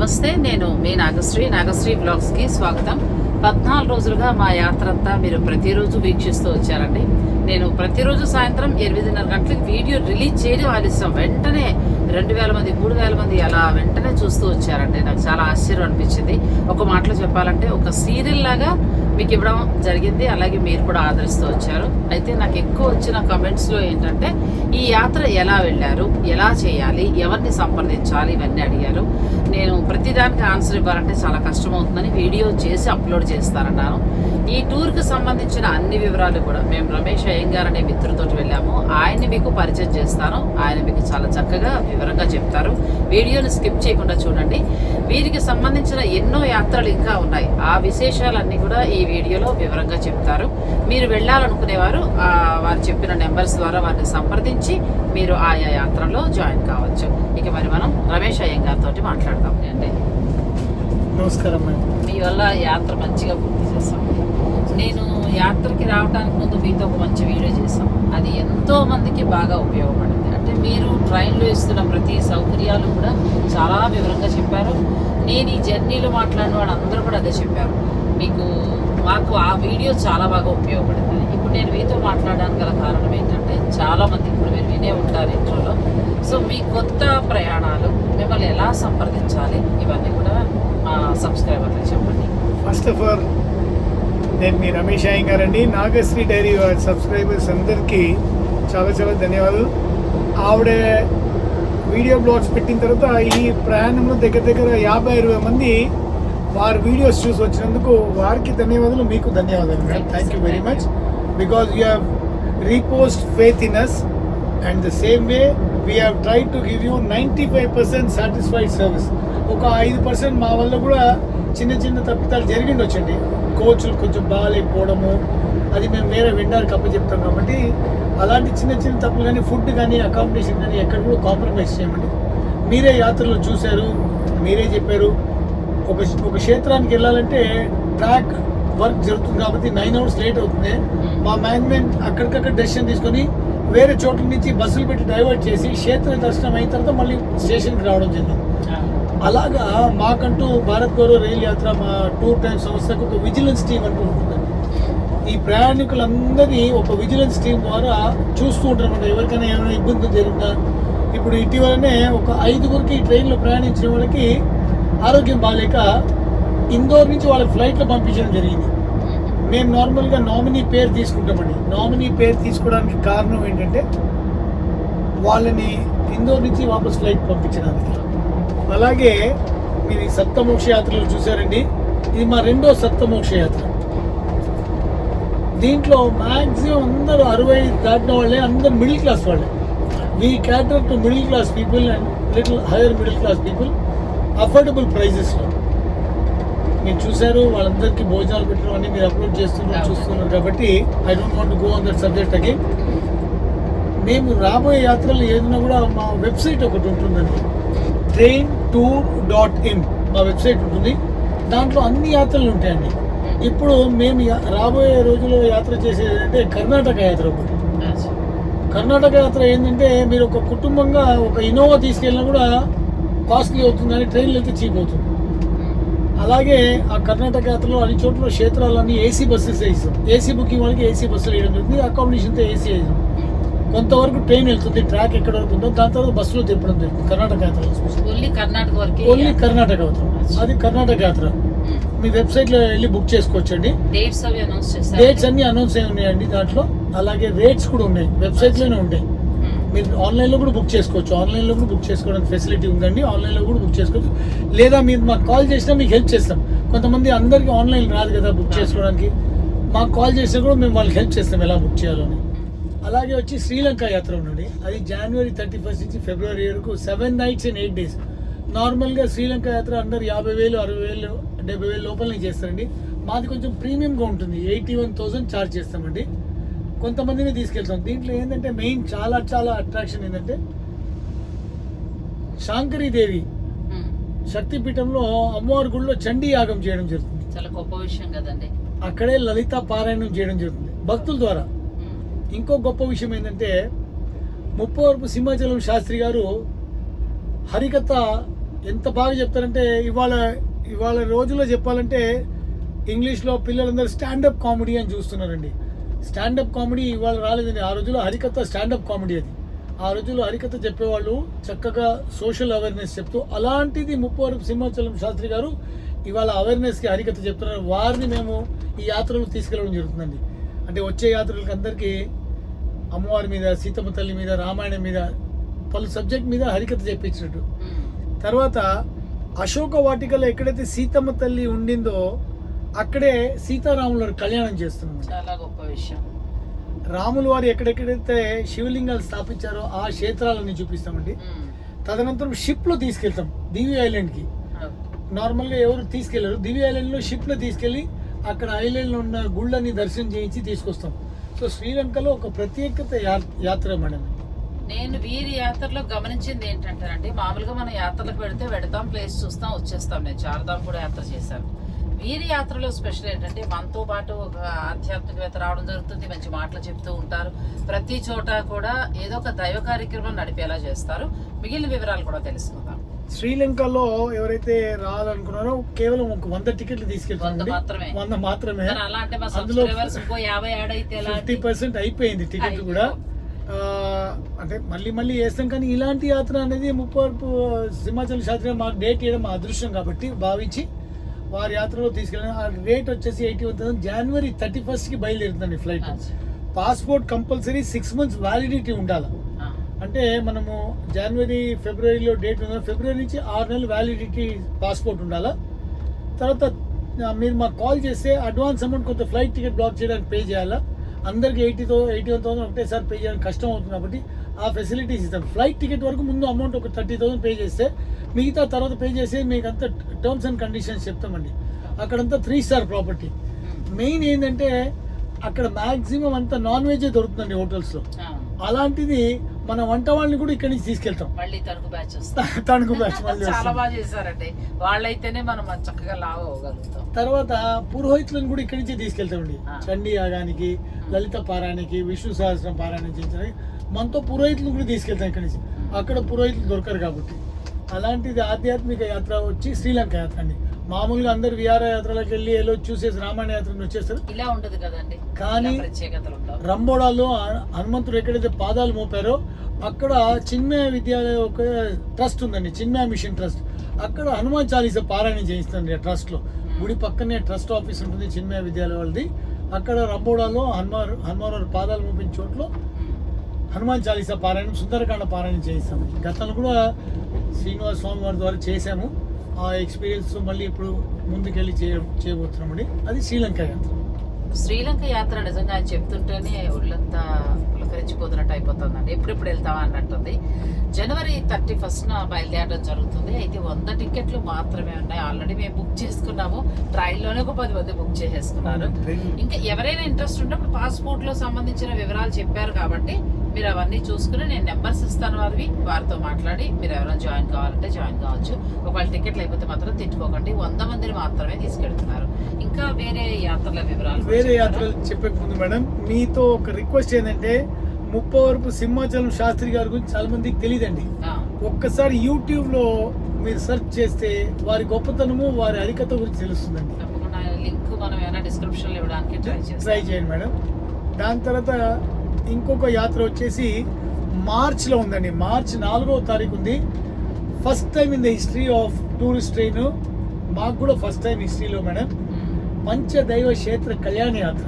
నమస్తే నేను మీ నాగశ్రీ. నాగశ్రీ బ్లాగ్స్కి స్వాగతం. పద్నాలుగు రోజులుగా మా యాత్ర అంతా మీరు ప్రతిరోజు వీక్షిస్తూ వచ్చారండి. నేను ప్రతిరోజు సాయంత్రం ఎనిమిదిన్నర గంటలకు వీడియో రిలీజ్ చేయడం ఆలస్యం. వెంటనే రెండు వేల మంది మూడు వేల మంది అలా వెంటనే చూస్తూ వచ్చారండి. నాకు చాలా ఆశ్చర్యం అనిపించింది. ఒక మాటలో చెప్పాలంటే ఒక సీరియల్ లాగా మీకు ఇవ్వడం జరిగింది. అలాగే మీరు కూడా ఆదరిస్తూ వచ్చారు. అయితే నాకు ఎక్కువ వచ్చిన కమెంట్స్లో ఏంటంటే ఈ యాత్ర ఎలా వెళ్ళారు? ఎలా చేయాలి? ఎవరిని సంప్రదించాలి ఇవన్నీ అడిగారు. నేను ప్రతిదానికి ఆన్సర్ ఇవ్వాలంటే చాలా కష్టమవుతుందని వీడియో చేసి అప్లోడ్ చేస్తానన్నాను. ఈ టూర్కి సంబంధించిన అన్ని వివరాలు కూడా మేము రమేష్ అయ్యంగార్ అనే మిత్రుతో వెళ్ళాము. ఆయన్ని మీకు పరిచయం చేస్తాను. ఆయన మీకు చాలా చక్కగా వివరంగా చెప్తారు. వీడియోని స్కిప్ చేయకుండా చూడండి. వీరికి సంబంధించిన ఎన్నో యాత్రలు ఇంకా ఉన్నాయి. ఆ విశేషాలన్నీ కూడా ఈ వీడియోలో వివరంగా చెప్తారు. మీరు వెళ్ళాలనుకునేవారు వారు చెప్పిన నెంబర్స్ ద్వారా వారిని సంప్రదించి మీరు ఆయా యాత్రలో జాయిన్ కావచ్చు. ఇక మరి మనం రమేష్ అయ్యంగార్ తోటి మాట్లాడదాం. అండి నమస్కారం మీ వల్ల యాత్ర మంచిగా పూర్తి చేస్తాం నేను యాత్రకి రావడానికి ముందు మీతో ఒక మంచి వీడియో చేశాం. అది ఎంతో మందికి బాగా ఉపయోగపడింది. అంటే మీరు ట్రైన్లో ఇస్తున్న ప్రతి సౌకర్యాలు కూడా చాలా వివరంగా చెప్పారు. నేను ఈ జర్నీలో మాట్లాడిన వాళ్ళు అందరూ కూడా అదే చెప్పారు. మీకు మాకు ఆ వీడియో చాలా బాగా ఉపయోగపడింది. ఇప్పుడు నేను మీతో మాట్లాడడానికి గల కారణం ఏంటంటే చాలా మంది ఇప్పుడు మీరు వినే ఉంటారు ఇంట్రోలో సో మీ కొత్త ప్రయాణాలు మిమ్మల్ని ఎలా సంప్రదించాలి? ఇవన్నీ కూడా మా సబ్స్క్రైబర్లకు చెప్పండి. ఫస్ట్ ఆఫ్ ఆల్ నేను మీ రమేష్ అయ్యంగార్ అండి నాగశ్రీ డైరీ వారి సబ్స్క్రైబర్స్ అందరికీ చాలా చాలా ధన్యవాదాలు. ఆవిడ వీడియో బ్లాగ్స్ పెట్టిన తర్వాత ఈ ప్రయాణంలో దగ్గర దగ్గర యాభై ఇరవై మంది వారి వీడియోస్ చూసి వచ్చినందుకు వారికి ధన్యవాదాలు మీకు ధన్యవాదాలు madam thank you very much because you have reposed faith in us and the same way we have try to give you ninety five percent satisfied service ఒక ఐదు పర్సెంట్ మా వల్ల కూడా చిన్న చిన్న తప్పిదాలు జరిగిండొచ్చండి కోచ్లు కొంచెం బాగాలేకపోవడము అది మేము వేరే కప్ప అప్పచెప్తాం కాబట్టి అలాంటి చిన్న చిన్న తప్పులు కానీ ఫుడ్ కానీ అకామిడేషన్ కానీ ఎక్కడ కూడా కాంప్రమైజ్ చేయమండి. మీరే యాత్రలో చూశారు మీరే చెప్పారు. ఒక ఒక క్షేత్రానికి వెళ్ళాలంటే ట్రాక్ వర్క్ జరుగుతుంది కాబట్టి నైన్ అవర్స్ లేట్ అవుతుంది. మా మేనేజ్మెంట్ అక్కడికక్కడ డెసిషన్ తీసుకొని వేరే చోట్ల నుంచి బస్సులు పెట్టి డైవర్ట్ చేసి క్షేత్ర దర్శనం అయిన తర్వాత మళ్ళీ స్టేషన్కి రావడం జరిగింది. అలాగా మాకంటూ భారత్ గౌరవ రైలు యాత్ర మా టూర్ టైం సంస్థకు ఒక విజిలెన్స్ టీం అంటూ ఈ ప్రయాణికులందరినీ ఒక విజిలెన్స్ టీం ద్వారా చూస్తూ ఉంటారన్నమాట ఎవరికైనా ఏమైనా ఇబ్బంది జరిగిందా ఇప్పుడు ఇటీవలనే ఒక ఐదుగురికి ట్రైన్లో ప్రయాణించిన వాళ్ళకి ఆరోగ్యం బాగాలేక ఇందోర్ నుంచి వాళ్ళకి ఫ్లైట్లో పంపించడం జరిగింది. మేము నార్మల్గా నామినీ పేరు తీసుకుంటామండి. నామినీ పేరు తీసుకోవడానికి కారణం ఏంటంటే వాళ్ళని ఇందోర్ నుంచి వాపస్ ఫ్లైట్ పంపించడానికి. అలాగే మీరు ఈ సప్తమోక్ష యాత్రలు చూసారండి ఇది మా రెండో సప్తమోక్ష యాత్ర. దీంట్లో మ్యాక్సిమం అందరూ అరవై దాటిన వాళ్ళే అందరు మిడిల్ క్లాస్ వాళ్ళే. We cater to middle class people and little higher middle class people affordable ప్రైజెస్లో. మీరు చూశారు వాళ్ళందరికీ భోజనాలు పెట్టడం అన్ని మీరు అప్లోడ్ చేస్తున్నారు చూస్తున్నారు కాబట్టి I don't want go on that subject again మేము రాబోయే యాత్రలు ఏదైనా కూడా మా వెబ్సైట్ ఒకటి ఉంటుందండి. ట్రైన్ టూర్ డాట్ ఇన్ మా వెబ్సైట్ ఉంటుంది. దాంట్లో అన్ని యాత్రలు ఉంటాయండి. ఇప్పుడు మేము రాబోయే రోజుల్లో యాత్ర చేసేది అంటే కర్ణాటక యాత్ర ఒకటి. కర్ణాటక యాత్ర ఏంటంటే మీరు ఒక కుటుంబంగా ఒక ఇన్నోవా తీసుకెళ్ళినా కూడా కాస్ట్లీ అవుతుందని ట్రైన్లో అయితే చీప్ అవుతుంది. అలాగే ఆ కర్ణాటక యాత్రలో అన్ని చోట్ల క్షేత్రాలన్నీ ఏసీ బస్సెస్ వేస్తాం ఏసీ బుకింగ్ వాళ్ళకి ఏసీ బస్సులు వేయడం జరుగుతుంది అకామిడేషన్తో ఏసీ వేసాం కొంతవరకు ట్రైన్ వెళ్తుంది ట్రాక్ ఎక్కడ వరకు ఉందో దాని తర్వాత బస్సులో తిప్పడం జరుగుతుంది కర్ణాటక యాత్ర ఓన్లీ కర్ణాటక వరకు ఓన్లీ కర్ణాటక యాత్ర. అది కర్ణాటక యాత్ర. మీ వెబ్సైట్లో వెళ్ళి బుక్ చేసుకోవచ్చండి. డేట్స్ అవి అనౌన్స్ డేట్స్ అన్ని అనౌన్స్ అయి ఉన్నాయండి దాంట్లో. అలాగే రేట్స్ కూడా ఉన్నాయి. వెబ్సైట్లోనే ఉంటాయి. మీరు ఆన్లైన్లో కూడా బుక్ చేసుకోవచ్చు. ఆన్లైన్లో కూడా బుక్ చేసుకోవడానికి ఫెసిలిటీ ఉందండి. ఆన్లైన్లో కూడా బుక్ చేసుకోవచ్చు. లేదా మీరు మాకు కాల్ చేసినా మీకు హెల్ప్ చేస్తాం. కొంతమంది అందరికీ ఆన్లైన్ రాదు కదా బుక్ చేసుకోవడానికి. మాకు కాల్ చేసినా కూడా మేము వాళ్ళకి హెల్ప్ చేస్తాం ఎలా బుక్ చేయాలని అలాగే వచ్చి శ్రీలంక యాత్ర ఉండండి. అది జనవరి థర్టీ ఫస్ట్ నుంచి ఫిబ్రవరి వరకు seven nights and eight days నార్మల్గా శ్రీలంక యాత్ర అందరు యాభై వేలు అరవై వేలు డెబ్బై వేలు లోపలనే చేస్తారండి. మాది కొంచెం ప్రీమియంగా ఉంటుంది. ఎయిటీ వన్ థౌసండ్ ఛార్జ్ చేస్తామండి. కొంతమందిని తీసుకెళ్తాం. దీంట్లో ఏంటంటే మెయిన్ చాలా చాలా అట్రాక్షన్ ఏంటంటే శాంకరీదేవి శక్తిపీఠంలో అమ్మవారి గుడిలో చండీ యాగం చేయడం జరుగుతుంది. చాలా గొప్ప విషయం కదండి. అక్కడే లలిత పారాయణం చేయడం జరుగుతుంది. భక్తుల ద్వారా. ఇంకో గొప్ప విషయం ఏంటంటే ముప్పవరపు సింహాచలం శాస్త్రి గారు హరికథ ఎంత బాగా చెప్తారంటే ఇవాళ ఇవాళ రోజుల్లో చెప్పాలంటే ఇంగ్లీష్లో పిల్లలందరూ స్టాండప్ కామెడీ అని చూస్తున్నారండి. స్టాండప్ కామెడీ ఇవాళ రాలేదండి. ఆ రోజుల్లో హరికథ స్టాండప్ కామెడీ అది. ఆ రోజుల్లో హరికథ చెప్పేవాళ్ళు చక్కగా సోషల్ అవేర్నెస్ చెప్తూ అలాంటిది ముప్పవరపు సింహాచలం శాస్త్రి గారు ఇవాళ అవేర్నెస్కి హరికథ చెప్తున్నారు. వారిని మేము ఈ యాత్రలు తీసుకెళ్ళడం జరుగుతుందండి. అంటే వచ్చే యాత్రలకు అందరికీ అమ్మవారి మీద సీతమ్మ తల్లి మీద రామాయణం మీద పలు సబ్జెక్ట్ మీద హరికథ చెప్పించినట్టు. తర్వాత అశోక వాటికలో ఎక్కడైతే సీతమ్మ తల్లి ఉండిందో అక్కడే సీతారాముల వారి కళ్యాణం చేస్తున్నాం చాలా గొప్ప విషయం. రాములు వారు ఎక్కడెక్కడైతే శివలింగాలు స్థాపించారో ఆ క్షేత్రాలని చూపిస్తామండి. తదనంతరం షిప్లో తీసుకెళ్తాం దివి ఐలాండ్కి. నార్మల్గా ఎవరు తీసుకెళ్ళరు దివి ఐలాండ్లో షిప్లో తీసుకెళ్ళి అక్కడ ఐలాండ్లో ఉన్న గుళ్ళని దర్శనం చేయించి తీసుకొస్తాం. సో శ్రీలంకలో ఒక ప్రత్యేకత యాత్ర మేడం. నేను వీరి యాత్రలో గమనించింది ఏంటంటేనండి మామూలుగా మనం యాత్రలకు వెళితే వెడతాం ప్లేస్ చూస్తాం వచ్చేస్తాం. నేను చార్ధాం కూడా యాత్ర చేశాను. వీరి యాత్రలో స్పెషల్ ఏంటంటే మనతో పాటు ఒక ఆధ్యాత్మికవేత్త రావడం జరుగుతుంది మంచి మాటలు చెప్తూ ఉంటారు. ప్రతి చోట కూడా ఏదో ఒక దైవ కార్యక్రమం నడిపేలా చేస్తారు. మిగిలిన వివరాలు కూడా తెలుసుకుందాం. శ్రీలంకలో ఎవరైతే రావాలనుకున్నారో కేవలం ఒక వంద టికెట్లు వంద తీసుకెళ్తాం మాత్రమే. వంద మాత్రమే. మరి అలా అంటే మా అందులో ఫిఫ్టీ పర్సెంట్ అయిపోయింది టికెట్ కూడా. అంటే మళ్ళీ మళ్ళీ వేస్తాం. కానీ ఇలాంటి యాత్ర అనేది ముప్పవరపు సింహాచల శాస్త్రి మాకు డేట్ ఇవ్వడం మా అదృష్టం కాబట్టి భావించి వారి యాత్రలో తీసుకెళ్ళిన ఆ రేట్ వచ్చేసి ఎయిటీ వన్ థౌసండ్ జనవరి థర్టీ ఫస్ట్కి బయలుదేరుతుందండి flight passport compulsory six months validity ఉండాలి. అంటే మనము జనవరి ఫిబ్రవరిలో డేట్ ఉందా? ఫిబ్రవరి నుంచి ఆరు నెలలు వ్యాలిడిటీ పాస్పోర్ట్ ఉండాలా. తర్వాత మీరు మాకు కాల్ చేస్తే అడ్వాన్స్ అమౌంట్ కొంత ఫ్లైట్ టికెట్ బ్లాక్ చేయడానికి పే చేయాలా. అందరికి eighty thou eighty one thousand ఒకటేసారి పే చేయడానికి కష్టం అవుతుంది కాబట్టి ఆ ఫెసిలిటీస్ ఇస్తాం. ఫ్లైట్ టికెట్ వరకు ముందు అమౌంట్ ఒక థర్టీ థౌసండ్ పే చేస్తే మిగతా తర్వాత పే చేసి మీకు అంతా టర్మ్స్ అండ్ కండిషన్స్ చెప్తామండి. అక్కడంతా త్రీ స్టార్ ప్రాపర్టీ మెయిన్ ఏంటంటే అక్కడ మ్యాక్సిమం అంతా నాన్ వెజే దొరుకుతుందండి హోటల్స్లో. అలాంటిది మన వంట వాళ్ళని కూడా ఇక్కడి నుంచి తీసుకెళ్తాం. మళ్ళీ తణుకు బ్యాచ్ తణుకు బ్యాచ్ మళ్ళీ చాలా. బాగా చేశారండి. వాళ్ళైతేనే మనం చక్కగా లావు అవ్వగలుగుతాం. తర్వాత పురోహితులను కూడా ఇక్కడి నుంచి తీసుకెళ్తామండి. చండీ యాగానికి లలిత పారాయణకి విష్ణు సహస్రం పారాయణం చేయించడానికి. మనతో పురోహితులను కూడా తీసుకెళ్తాం ఇక్కడి నుంచి. అక్కడ పురోహితులు దొరకరు కాబట్టి. అలాంటిది ఆధ్యాత్మిక యాత్ర వచ్చి శ్రీలంక యాత్ర అండి. మామూలుగా అందరు విహార యాత్రలకు వెళ్ళి వెళ్ళి చూసేసి రామాయణ యాత్రను వచ్చేస్తారు. ఇలా ఉండదు కదండి. కానీ రంబోడాలో హనుమంతుడు ఎక్కడైతే పాదాలు మోపారో అక్కడ చిన్మయ విద్యాలయ ఒక ట్రస్ట్ ఉందండి. Chinmaya mission trust. అక్కడ హనుమాన్ చాలీసా పారాయణం చేయిస్తుంది ఆ ట్రస్ట్లో. గుడి పక్కనే ట్రస్ట్ ఆఫీస్ ఉంటుంది చిన్మయ విద్యాలయ వాళ్ళది. అక్కడ రంబోడాలో హనుమాన్ హనుమాన్ పాదాలు మోపిన చోట్ల. హనుమాన్ చాలీసా పారాయణం సుందరకాండ పారాయణం చేయిస్తాము గతంలో కూడా శ్రీనివాస స్వామి వారి ద్వారా చేశాము. ఆ ఎక్స్పీరియన్స్ మళ్ళీ ఇప్పుడు ముందుకెళ్ళి చేయ చేయబోతున్నామండి. అది శ్రీలంక యాత్ర. శ్రీలంక యాత్ర నిజంగా ఆయన చెప్తుంటేనే ఒళ్ళంతా పులకరించిపోతున్నట్టు అయిపోతుందండి. ఎప్పుడెప్పుడు వెళ్తామా అన్నట్టుంది. జనవరి థర్టీ ఫస్ట్న బయలుదేరడం జరుగుతుంది. అయితే వంద టికెట్లు మాత్రమే ఉన్నాయి. ఆల్రెడీ మేము బుక్ చేసుకున్నాము. ట్రైన్లోనే ఒక పది మంది బుక్ చేసేసుకున్నారు. ఇంకా ఎవరైనా ఇంట్రెస్ట్ ఉన్నప్పుడు పాస్పోర్ట్లో సంబంధించిన వివరాలు చెప్పారు కాబట్టి మీరు అవన్నీ చూసుకుని నేను నెంబర్స్ ఇస్తాను వారివి. వారితో మాట్లాడి మీరు ఎవరైనా జాయిన్ కావాలంటే జాయిన్ కావచ్చు. ఒకవేళ టికెట్ లేకపోతే మాత్రం తిట్టుకోకండి. వంద మందిని మాత్రమే తీసుకెళ్తున్నారు. ఇంకా వేరే యాత్రల వివరాలు వేరే? యాత్రలు చెప్పే ముందు మేడం మీతో ఒక రిక్వెస్ట్ ఏంటంటే ముప్పవరపు సింహాచలం శాస్త్రి గారి గురించి చాలా మందికి తెలియదండి ఒక్కసారి యూట్యూబ్లో మీరు సెర్చ్ చేస్తే వారి గొప్పతనము వారి హరికథ గురించి తెలుస్తుందండి. తప్పకుండా. లింక్ మనం ఏమైనా డిస్క్రిప్షన్ ఇవ్వడానికి ట్రై చేయండి మేడం. దాని తర్వాత ఇంకొక యాత్ర వచ్చేసి మార్చ్లో ఉందండి. మార్చ్ నాలుగవ తారీఖు ఉంది. First time in the history of tourist train మాకు కూడా ఫస్ట్ టైం హిస్టరీలో మేడం పంచదైవ క్షేత్ర కళ్యాణ యాత్ర.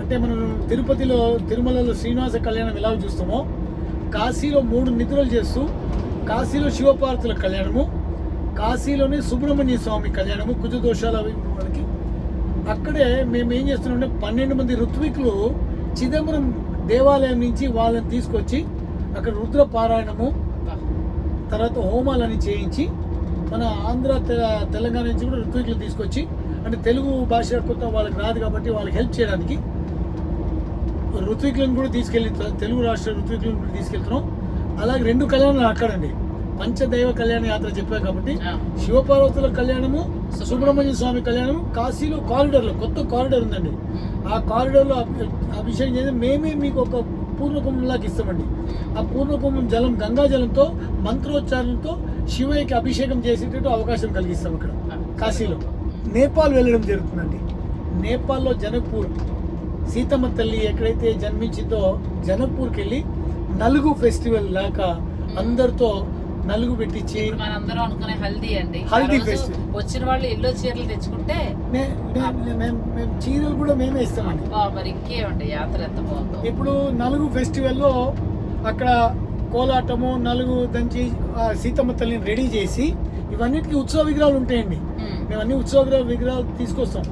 అంటే మనం తిరుపతిలో తిరుమలలో శ్రీనివాస కళ్యాణం ఎలా చూస్తామో కాశీలో మూడు నిద్రలు చేస్తూ కాశీలో శివపార్వతుల కళ్యాణము కాశీలోనే సుబ్రహ్మణ్య స్వామి కళ్యాణము కుజ దోషాలు అవి మనకి. అక్కడే మేము ఏం చేస్తున్నామంటే పన్నెండు మంది ఋత్వికులు చిదంబరం దేవాలయం నుంచి వాళ్ళని తీసుకొచ్చి అక్కడ రుద్ర పారాయణము. తర్వాత హోమాలని చేయించి మన ఆంధ్ర తెలంగాణ నుంచి కూడా ఋత్వికులు తీసుకొచ్చి అంటే తెలుగు భాష కొత్త వాళ్ళకి రాదు కాబట్టి వాళ్ళకి హెల్ప్ చేయడానికి ఋత్వికులను కూడా తీసుకెళ్ళి తెలుగు రాష్ట్ర ఋత్వికులను కూడా తీసుకెళ్తున్నాం. అలాగే రెండు కళ్యాణాలు అక్కడండి పంచదైవ కళ్యాణ యాత్ర చెప్పాం కాబట్టి శివపార్వతుల కళ్యాణము సుబ్రహ్మణ్య స్వామి కళ్యాణము కాశీలో కారిడర్లో కొత్త కారిడర్ ఉందండి. ఆ కారిడోర్లో అభిషేకం చేసి మేమే మీకు ఒక పూర్ణకుంభంలాగా ఇస్తామండి. ఆ పూర్ణకుంభం జలం గంగా జలంతో మంత్రోచ్చారణతో శివయ్యకి అభిషేకం చేసేటట్టు అవకాశం కలిగిస్తాం అక్కడ కాశీలో. నేపాల్ వెళ్ళడం జరుగుతుందండి. నేపాల్లో జనక్పూర్ సీతమ్మ తల్లి ఎక్కడైతే జన్మించిందో జనక్పూర్కి వెళ్ళి నలుగు ఫెస్టివల్ లాగా అందరితో నలుగు పెట్టించి మనందరం అనుకునే హల్దీ అండి హల్దీ festival. వచ్చిన వాళ్ళు ఎల్లో చీరలు తెచ్చుకుంటే మేము మేము చీరలు కూడా మేమే ఇస్తామండి మరి ఇంకేమండి యాత్ర ఎంత బాగుందో ఇప్పుడు నలుగు ఫెస్టివల్లో అక్కడ కోలాటము నలుగు దంచి సీతమ్మ తల్లిని రెడీ చేసి ఇవన్నిటికీ ఉత్సవ విగ్రహాలు ఉంటాయండి. మేము అన్ని ఉత్సవ విగ్రహ విగ్రహాలు తీసుకొస్తాం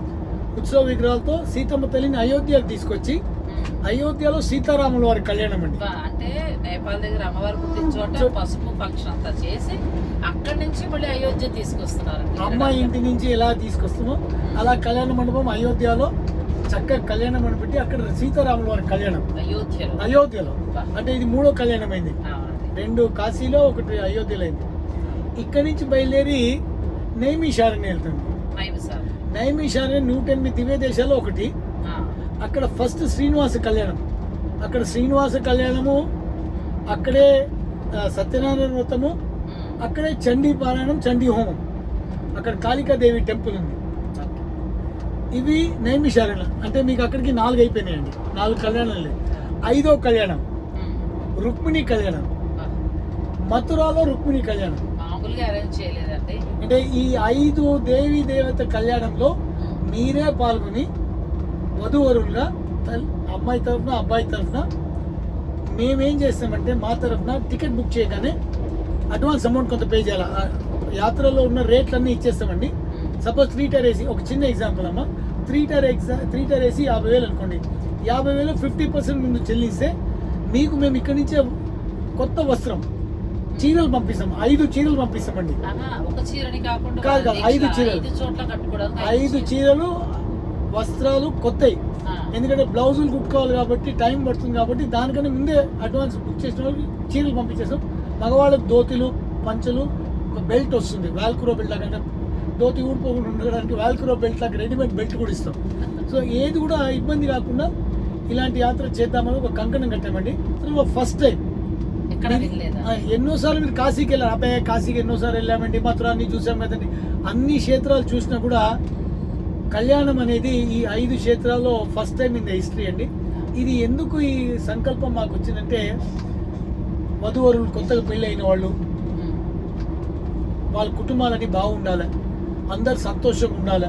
ఉత్సవ విగ్రహాలతో సీతమ్మ తల్లిని అయోధ్యకు తీసుకొచ్చి. అయోధ్యలో సీతారాముల వారి కళ్యాణం అండి. అంటే నేపాల్ దగ్గర అమ్మవారు పుట్టిన చోట పసుపు ఫంక్షన్ అంతా చేసి అక్కడి నుంచి మళ్ళీ అయోధ్య తీసుకొస్తున్నారు. అమ్మాయి ఇంటి నుంచి ఎలా తీసుకొస్తామో అలా కళ్యాణ మండపం అయోధ్యలో చక్కగా కళ్యాణ మండపం పెట్టి అక్కడ సీతారాముల వారి కళ్యాణం. అయోధ్యలో. అయోధ్యలో. అంటే ఇది మూడో కళ్యాణం అయింది. రెండు కాశీలో ఒకటి అయోధ్యలో అయింది ఇక్కడి నుంచి బయలుదేరి నైమిషారణ్యం వెళ్తాం. నైన్ సార్ నైమిషారణ్యం నూట ఎనిమిది దివ్య దేశాల్లో ఒకటి. అక్కడ ఫస్ట్ శ్రీనివాస కళ్యాణం అక్కడ శ్రీనివాస కళ్యాణము అక్కడే సత్యనారాయణ వ్రతము. అక్కడే చండీ పారాయణం చండీ హోమం అక్కడ కాళికాదేవి టెంపుల్ ఉంది ఇవి నైమిషారణ్యం అంటే మీకు అక్కడికి నాలుగు అయిపోయినాయండి నాలుగు కళ్యాణాలు. ఐదో కళ్యాణం. రుక్మిణి కళ్యాణం మథురాలో రుక్మిణి కళ్యాణం అంటే ఈ ఐదు దేవి దేవత కళ్యాణంలో. మీరే పాల్గొని వధువరులుగా తల్- అమ్మాయి తరఫున అబ్బాయి తరఫున మేమేం చేస్తామంటే మా తరఫున టికెట్ బుక్ చేయగానే అడ్వాన్స్ అమౌంట్ కొంత పే చేయాలి? యాత్రలో ఉన్న రేట్లన్నీ ఇచ్చేస్తామండి. సపోజ్ త్రీ టైర్ ఏసీ ఒక చిన్న ఎగ్జాంపుల్ అమ్మ. Three tier ఎగ్జా three tier AC యాభై వేలు అనుకోండి. యాభై వేలు ఫిఫ్టీ పర్సెంట్ ముందు చెల్లిస్తే మీకు మేము ఇక్కడి నుంచే కొత్త వస్త్రం చీరలు పంపిస్తాం. ఐదు చీరలు పంపిస్తామండి. కాదు, కాదు, ఐదు చీరలు. ఐదు చీరలు వస్త్రాలు కొత్తవి. ఎందుకంటే బ్లౌజులు కుట్టుకోవాలి కాబట్టి టైం పడుతుంది కాబట్టి దానికన్నా ముందే అడ్వాన్స్ బుక్ చేసిన వాళ్ళకి చీరలు పంపించేస్తాం. మగవాళ్ళకి ధోతిలు పంచలు ఒక బెల్ట్ వస్తుంది. వాల్క్రో బెల్ట్ లాగా ధోతి ఊడిపోకుండా ఉండడానికి వాల్క్రో బెల్ట్ లాగా రెడీమేడ్ బెల్ట్ కూడా ఇస్తాం. సో ఏది కూడా ఇబ్బంది కాకుండా ఇలాంటి యాత్ర చేద్దామని ఒక కంకణం కట్టామండి. అసలు ఫస్ట్ టైం ఎన్నోసార్లు మీరు కాశీకి వెళ్ళారు. అబ్బాయి కాశీకి ఎన్నోసార్లు వెళ్ళామండి. మథుర అన్ని చూసాం కదండి. అన్ని క్షేత్రాలు చూసినా కూడా కళ్యాణం అనేది ఈ ఐదు క్షేత్రాల్లో first time in the history అండి. ఇది ఎందుకు ఈ సంకల్పం మాకు వచ్చిందంటే వధువరులు కొత్తగా పెళ్ళి అయిన వాళ్ళు వాళ్ళ కుటుంబాలని బాగుండాలి అందరు సంతోషంగా ఉండాలి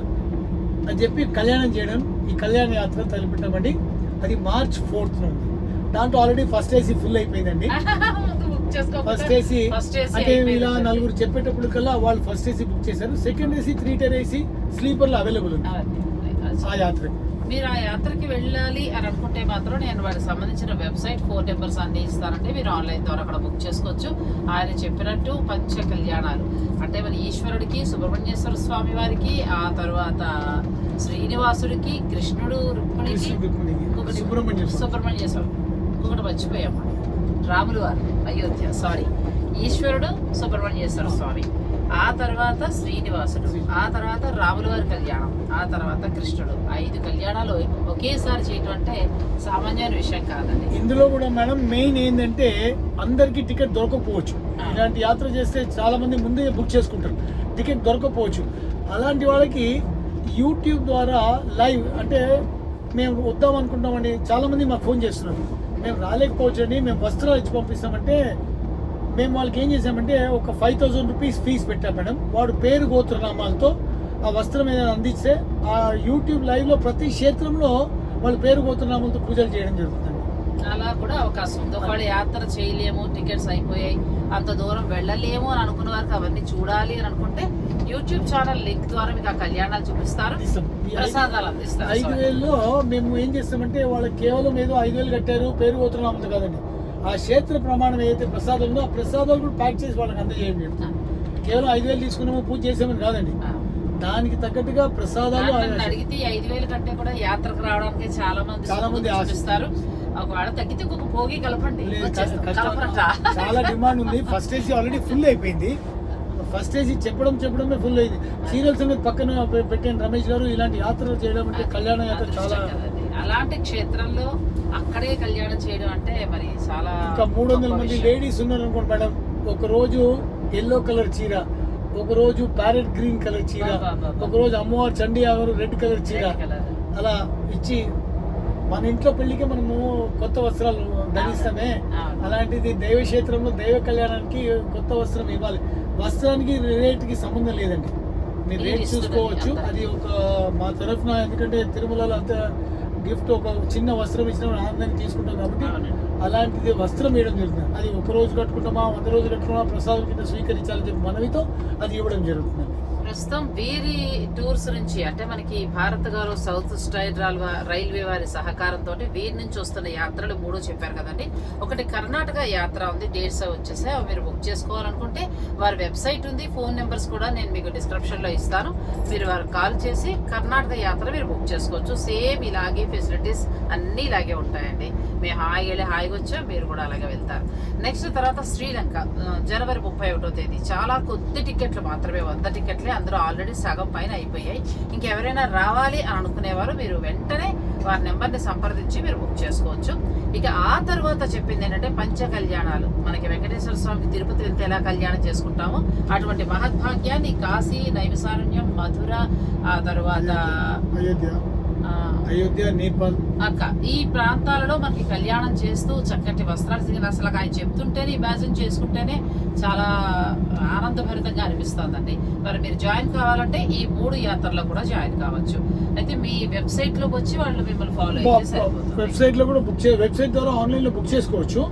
అని చెప్పి కళ్యాణం చేయడం ఈ కళ్యాణ యాత్ర తలపెట్టామండి. అది మార్చ్ ఫోర్త్ ఉంది. దాంట్లో ఆల్రెడీ ఫస్ట్ ఏసీ ఫుల్ అయిపోయిందండి. ఫస్ట్ ఏసీ అంటే ఇలా. నలుగురు చెప్పేటప్పుడు కల్లా వాళ్ళు ఫస్ట్ ఏసీ బుక్ చేశారు. Second AC three tier AC స్లీపర్లు available ఉంది ఆ యాత్ర. మీరు ఆ యాత్రకి వెళ్ళాలి అని అనుకుంటే మాత్రం నేను వారికి సంబంధించిన వెబ్సైట్ ఫోన్ నెంబర్స్ అన్ని ఇస్తానంటే మీరు ఆన్లైన్ ద్వారా అక్కడ బుక్ చేసుకోవచ్చు. ఆయన చెప్పినట్టు పంచ కళ్యాణాలు. అంటే మన ఈశ్వరుడికి సుబ్రహ్మణ్యేశ్వర స్వామి వారికి ఆ తర్వాత శ్రీనివాసుడికి కృష్ణుడు రుక్మిణికి ఇంకొకటి. సుబ్రహ్మణ్యేశ్వరం ఇంకొకటి మర్చిపోయాం మనం. రాములు వారు. అయోధ్య సారీ ఈశ్వరుడు సుబ్రహ్మణ్యేశ్వర స్వామి. ఆ తర్వాత శ్రీనివాసుడు ఆ తర్వాత రాముల వారి కళ్యాణం ఆ తర్వాత కృష్ణుడు. ఐదు కళ్యాణాలు ఒకేసారి చేయటం అంటే సామాన్యమైన విషయం కాదండి. ఇందులో కూడా మేడం మెయిన్ ఏంటంటే అందరికి టికెట్ దొరకకపోవచ్చు. ఇలాంటి యాత్ర చేస్తే చాలా మంది ముందే బుక్ చేసుకుంటారు. టికెట్ దొరకకపోవచ్చు. అలాంటి వాళ్ళకి యూట్యూబ్ ద్వారా లైవ్ అంటే మేము వద్దాం అనుకుంటామండి. చాలా మంది మాకు ఫోన్ చేస్తున్నారు. మేము రాలేకపోవచ్చని మేము వస్త్రాలు ఇచ్చి పంపిస్తామంటే మేము వాళ్ళకి ఏం చేసామంటే ఒక ఫైవ్ థౌజండ్ రూపీస్ ఫీజు పెట్టాం మేడం. వాడు పేరు గోత్రనామాలతో ఆ వస్త్రం ఏదైనా అందిస్తే ఆ యూట్యూబ్ లైవ్లో ప్రతి క్షేత్రంలో వాళ్ళ పేరు గోత్రనామాలతో పూజలు చేయడం జరుగుతుంది. అలా కూడా అవకాశం ఉంది. ఒకవేళ యాత్ర చేయలేము టికెట్స్ అయిపోయాయి అంత దూరం వెళ్ళలేము అని అనుకున్న వారికి అవన్నీ చూడాలి అని అనుకుంటే యూట్యూబ్ ఛానల్ లింక్ ద్వారా మీకు ఆ కళ్యాణాలు చూపిస్తారు. ప్రసాదాలు అందిస్తారు. ఐదు. వేలలో మేము ఏం చేస్తామంటే వాళ్ళకి కేవలం ఏదో ఐదు వేలు కట్టారు పేరు గోత్రనామాలతో కాదండి. ఆ క్షేత్ర ప్రమాణం ఏదైతే ప్రసాదం ఉందో ఆ ప్రసాదాలు కూడా ప్యాక్ చేసి వాళ్ళకి అందజేయండి కేవలం ఐదు వేలు తీసుకున్నాము పూజ చేసామని కాదండి. దానికి తగ్గట్టుగా ప్రసాదాలు అడిగితే ఐదు వేల కంటే కూడా యాత్రకు రావడానికి చాలా మంది చాలా మంది సుముఖత ఆశ- చూపిస్తారు. ఒకవేళ తగ్గితే ఇంకొక భోగి కలపండి? చాలా డిమాండ్ ఉంది. ఫస్ట్ ఏసీ ఆల్రెడీ ఫుల్ అయిపోయింది. ఫస్ట్ ఏసీ చెప్పడం చెప్పడమే ఫుల్ అయింది సీరియల్ సంగతి పక్కన పెట్టాను రమేష్ గారు ఇలాంటి యాత్రలు చేయడం అంటే కళ్యాణ యాత్ర చాలా. అలాంటి క్షేత్రంలో అక్కడే కళ్యాణం చేయడం అంటే మరి చాలా ఇంకా మూడు వందల మంది. లేడీస్ ఉన్నారు అనుకోండి మేడం ఒక రోజు ఎల్లో కలర్ చీర ఒక రోజు ప్యారెట్ గ్రీన్ కలర్ చీర బా, బా, బా. ఒక రోజు అమ్మవారు చండీ ఆగారు రెడ్ కలర్ చీర. అలా ఇచ్చి మన ఇంట్లో పెళ్ళికి మనము కొత్త వస్త్రాలు ధరిస్తామే. అలాంటిది దైవ క్షేత్రంలో దైవ కళ్యాణానికి కొత్త వస్త్రం ఇవ్వాలి. వస్త్రానికి రేట్కి సంబంధం లేదండి. మీరు రేట్ చూసుకోవచ్చు. అది ఒక మా తరఫున ఎందుకంటే తిరుమలలో అంత గిఫ్ట్ ఒక చిన్న వస్త్రం ఇచ్చిన ఆనందాన్ని తీసుకుంటాం కాబట్టి. అలాంటిది వస్త్రం వేయడం జరుగుతుంది. అది ఒక రోజు కట్టుకుంటామా వంద రోజులు కట్టుకున్నామా ప్రసాదం కింద స్వీకరించాలని చెప్పి మనవితో అది ఇవ్వడం జరుగుతుంది. ప్రస్తుతం వీరి టూర్స్ నుంచి అంటే మనకి భారత్ గారు సౌత్ స్టైల్ రైల్వే రైల్వే వారి సహకారంతో వీరి నుంచి వస్తున్న యాత్రలు మూడు చెప్పారు కదండి. ఒకటి కర్ణాటక యాత్ర ఉంది డేట్స్ వచ్చేసి అవి మీరు బుక్ చేసుకోవాలనుకుంటే వారి వెబ్సైట్ ఉంది ఫోన్ నెంబర్స్ కూడా నేను మీకు డిస్క్రిప్షన్లో ఇస్తాను. మీరు వారు కాల్ చేసి కర్ణాటక యాత్ర మీరు బుక్ చేసుకోవచ్చు. సేమ్ ఇలాగే ఫెసిలిటీస్ అన్నీ ఇలాగే ఉంటాయండి. మేము హాయిగా వెళ్ళి హాయిగా వచ్చా మీరు కూడా అలాగే వెళ్తారు. నెక్స్ట్ తర్వాత శ్రీలంక జనవరి ముప్పై ఒకటో తేదీ. చాలా కొద్ది టికెట్లు మాత్రమే వంద టికెట్లే అందులో ఆల్రెడీ సగం పైన అయిపోయాయి. ఇంకెవరైనా రావాలి అని అనుకునేవారు మీరు వెంటనే వారి నెంబర్ని సంప్రదించి మీరు బుక్ చేసుకోవచ్చు. ఇక ఆ తర్వాత చెప్పింది ఏంటంటే పంచ కళ్యాణాలు మనకి వెంకటేశ్వర స్వామి తిరుపతి వెళ్తే ఎలా కళ్యాణం చేసుకుంటామో అటువంటి మహద్భాగ్యాన్ని కాశీ నైమిసారణ్యం మధుర ఆ తర్వాత అయోధ్య నేపాల్. అక్క ఈ ప్రాంతాలలో మనకి కళ్యాణం చేస్తూ చక్కటి వస్త్రాలు అసలు ఆయన చెప్తుంటేనే ఇమాజిన్ చేసుకుంటేనే చాలా ఆనందభరితంగా అనిపిస్తుందండి. మరి మీరు జాయిన్ కావాలంటే ఈ మూడు యాత్రల్లో కూడా జాయిన్ కావచ్చు. అయితే మీ వెబ్సైట్లోకి వచ్చి వాళ్ళు మిమ్మల్ని ఫాలో అయితే వెబ్సైట్లో కూడా బుక్ చే వెబ్సైట్ ద్వారా ఆన్లైన్లో బుక్ చేసుకోవచ్చు.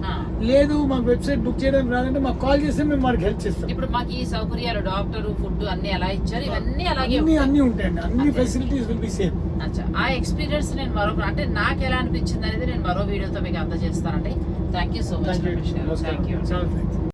లేదు మాకు వెబ్సైట్ బుక్ చేయడానికి రాదంటే మాకు కాల్ చేస్తే మేము వారికి హెల్ప్ చేస్తాం. ఇప్పుడు మాకు ఈ సౌకర్యాలు డాక్టర్ ఫుడ్ అన్ని ఎలా ఇచ్చారు? ఇవన్నీ అలాగే అన్ని ఉంటాయి. అన్ని ఉంటాయండి. అన్ని. ఫెసిలిటీస్ విల్ బి సేమ్ అచ్చా. ఆ ఎక్స్పీరియన్స్ నేను మరొక అంటే నాకు ఎలా అనిపించింది అనేది నేను మరో వీడియోతో మీకు అందజేస్తానండి. Thank you so much thank you